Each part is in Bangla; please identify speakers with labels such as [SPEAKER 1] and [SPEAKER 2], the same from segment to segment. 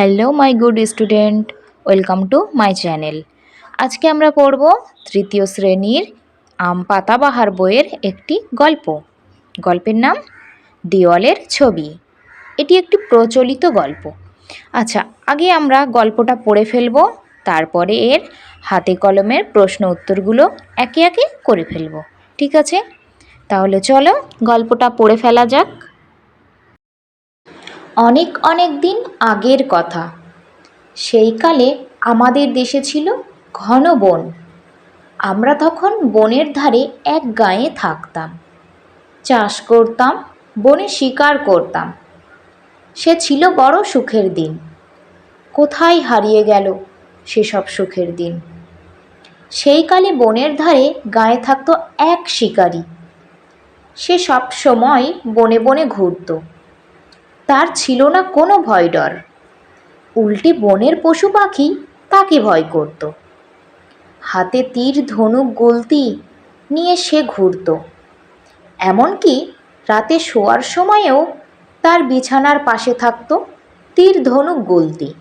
[SPEAKER 1] Hello my good student welcome to my channel আজকে আমরা পড়ব তৃতীয় শ্রেণির আম পাতাবাহার বইয়ের একটি গল্প। গল্পের নাম দেওয়ালের ছবি। এটি একটি প্রচলিত গল্প। আচ্ছা আগে আমরা গল্পটা পড়ে ফেলব, তারপরে এর হাতে কলমের প্রশ্ন উত্তরগুলো একে একে করে ফেলব। ঠিক আছে? তাহলে চলো গল্পটা পড়ে ফেলা যাক। অনেক অনেক দিন আগের কথা। সেইকালে আমাদের দেশে ছিল ঘন বন। আমরা তখন বনের ধারে এক গাঁয়ে থাকতাম। চাষ করতাম, বনে শিকার করতাম। সে ছিল বড় সুখের দিন। কোথায় হারিয়ে গেল সেসব সুখের দিন? সেইকালে বনের ধারে গায়ে থাকতো এক শিকারী। সে সব সময় বনে বনে ঘুরতো। তার ছিল না কোনো ভয় ডর। উল্টে বনের পশু পাখি তাকে ভয় করত। হাতে তীর, ধনুক, গলতি নিয়ে সে ঘুরত। এমনকি রাতে শোয়ার সময়েও তার বিছানার পাশে থাকতো তীর, ধনুক, গলতি।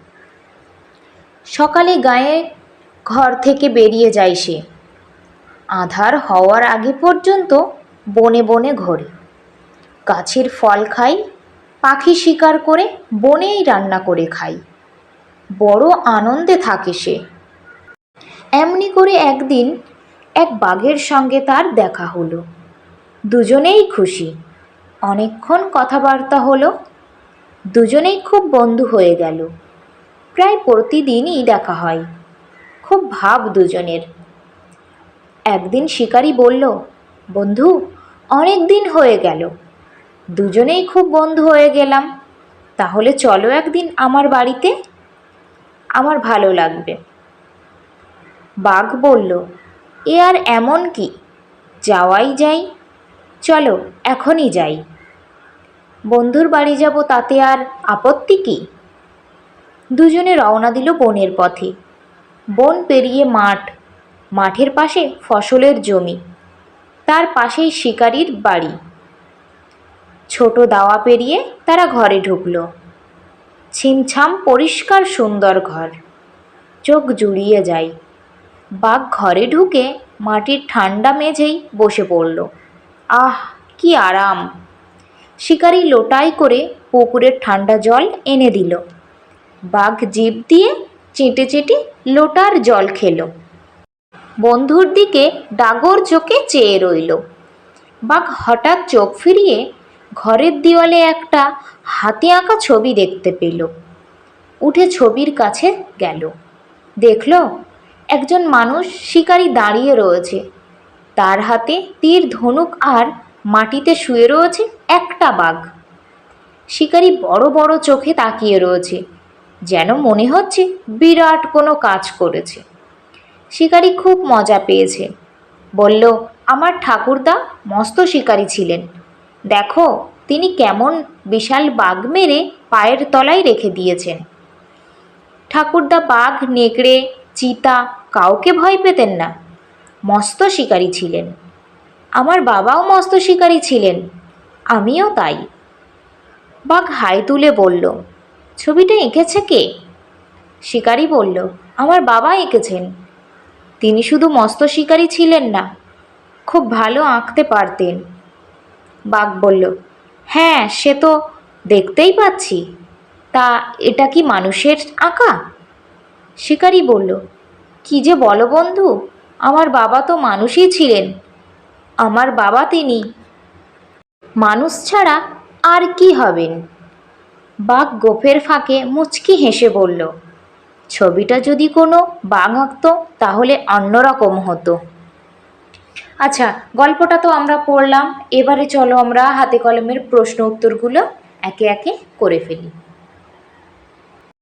[SPEAKER 1] সকালে গায়ে ঘর থেকে বেরিয়ে যায় সে। আধার হওয়ার আগে পর্যন্ত বনে বনে ঘোরে। গাছের ফল খায় পাখি শিকার করে বনেই রান্না করে খাই। বড় আনন্দে থাকে সে। এমনি করে একদিন এক বাঘের সঙ্গে তার দেখা হলো। দুজনেই খুশি। অনেকক্ষণ কথাবার্তা হলো। দুজনেই খুব বন্ধু হয়ে গেল। প্রায় প্রতিদিনই দেখা হয়। খুব ভাব দুজনের। একদিন শিকারী বলল, বন্ধু অনেক দিন হয়ে গেল। দুজনেই খুব বন্ধু হয়ে গেলাম। তাহলে চলো একদিন আমার বাড়িতে। আমার ভালো লাগবে। বাঘ বলল, এ আর এমন কি? যাওয়াই যাই। চলো, এখনই যাই। বন্ধুর বাড়ি যাব তাতে আর আপত্তি কি? দুজনে রওনা দিল বনের পথে। বন পেরিয়ে মাঠ। মাঠের পাশে ফসলের জমি। তার পাশেই শিকারির বাড়ি। ছোট দাওয়া পেরিয়ে তারা ঘরে ঢুকল। ছিমছাম পরিষ্কার সুন্দর ঘর। চোখ জুড়িয়ে যায় বাঘ ঘরে ঢুকে মাটির ঠান্ডা মেঝেই বসে পড়ল। আহ, কি আরাম! শিকারি লোটাই করে পুকুরের ঠান্ডা জল এনে দিল। বাঘ জিভ দিয়ে চেটে চেটে লোটার জল খেলো। বন্ধুর দিকে ডাগর চোখে চেয়ে রইল। বাঘ হঠাৎ চোখ ফিরিয়ে ঘরের দেওয়ালে একটা হাতে আঁকা ছবি দেখতে পেল। উঠে ছবির কাছে গেল। দেখল, একজন মানুষ শিকারি দাঁড়িয়ে রয়েছে। তার হাতে তীর, ধনুক আর মাটিতে শুয়ে রয়েছে একটা বাঘ। শিকারি বড় বড় চোখে তাকিয়ে রয়েছে, যেন মনে হচ্ছে বিরাট কোনো কাজ করেছে। শিকারি খুব মজা পেয়েছে। বলল, আমার ঠাকুরদা মস্ত শিকারী ছিলেন। দেখো, তিনি কেমন বিশাল বাঘ মেরে পায়ের তলায় রেখে দিয়েছেন। ঠাকুরদা বাঘ, নেকড়ে, চিতা কাউকে ভয় পেতেন না। মস্ত শিকারী ছিলেন। আমার বাবাও মস্ত শিকারী ছিলেন। আমিও তাই। বাঘ হাই তুলে বলল, ছবিটা এঁকেছে কে? শিকারী বলল, আমার বাবা এঁকেছেন। তিনি শুধু মস্ত শিকারী ছিলেন না, খুব ভালো আঁকতে পারতেন। বাঘ বলল হ্যাঁ সে তো দেখতেই পাচ্ছি। তা এটা কি মানুষের আঁকা? শিকারী বলল, কি যে বলো বন্ধু, আমার বাবা তো মানুষই ছিলেন। আমার বাবা তিনি। মানুষ ছাড়া আর কি হবেন? বাঘ গোফের ফাঁকে মুচকি হেসে বলল, ছবিটা যদি কোনো বাঘ আঁকতো, তাহলে অন্যরকম হতো। আচ্ছা গল্পটা তো আমরা পড়লাম। এবারে চলো আমরা হাতে কলমের প্রশ্ন উত্তরগুলো একে একে করে ফেলি।